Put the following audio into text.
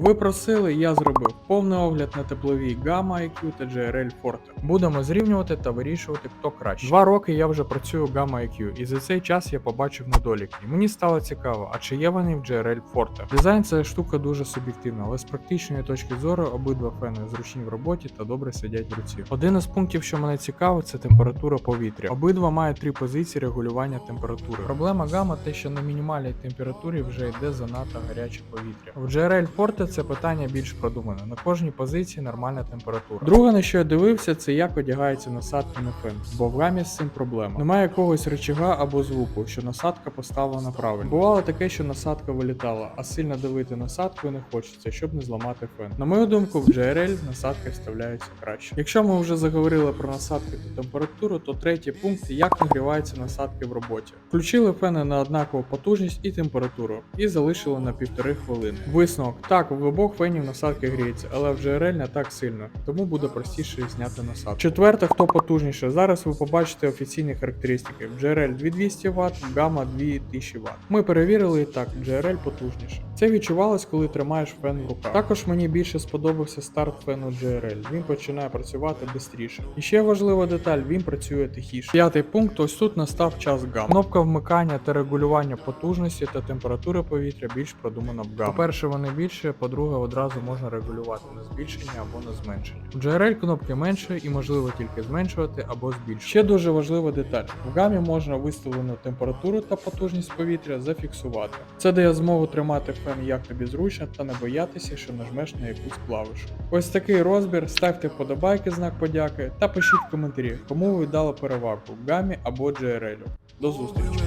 Ви просили, я зробив повний огляд на теплові Gamma IQ та GRL Forte. Будемо зрівнювати та вирішувати, хто краще. Два роки я вже працюю Gamma IQ, і за цей час я побачив недоліки. Мені стало цікаво, а чи є вони в GRL Forte. Дизайн це штука дуже суб'єктивна, але з практичної точки зору обидва фени зручні в роботі та добре сидять в руці. Один із пунктів, що мене цікавить, це температура повітря. Обидва мають три позиції регулювання температури. Проблема гамма те, що на мінімальній температурі вже йде занадто гаряче повітря. В GRL Forte це питання більш продумане. На кожній позиції нормальна температура. Друге, на що я дивився, це як одягається насадка на фен, бо в гамі з цим проблема. Немає якогось рычага або звуку, що насадка поставлена правильно. Бувало таке, що насадка вилітала, а сильно давити насадкою не хочеться, щоб не зламати фен. На мою думку, в GRL насадки вставляються краще. Якщо ми вже заговорили про насадки та температуру, то третій пункт як нагріваються насадки в роботі. Включили фени на однакову потужність і температуру, і залишили на півтори хвилини. Висновок так, в обох фенів насадки гріється, але в GRL не так сильно, тому буде простіше зняти насадку. Четверте, хто потужніше. Зараз ви побачите офіційні характеристики. В GRL 2200 Вт, гамма 2000 Вт. Ми перевірили і так, GRL потужніше. Це відчувалось, коли тримаєш фен в руках. Також мені більше сподобався старт фену GRL. Він починає працювати швидше. І ще важлива деталь, він працює тихіше. П'ятий пункт, ось тут настав час гам. Кнопка вмикання та регулювання потужності та температури повітря більш продумана в гам. По-перше, вони більше, по-друге, одразу можна регулювати на збільшення або на зменшення. В GRL кнопки менше і можливо тільки зменшувати або збільшувати. Ще дуже важлива деталь. В гамі можна виставлену температуру та потужність повітря зафіксувати. Це дає змогу тримати фен як тобі зручно та не боятися, що нажмеш на якусь клавішу. Ось такий розбір. Ставте вподобайки, знак подяки та пишіть в коментарі, кому ви дали перевагу гамі або GRL. До зустрічі!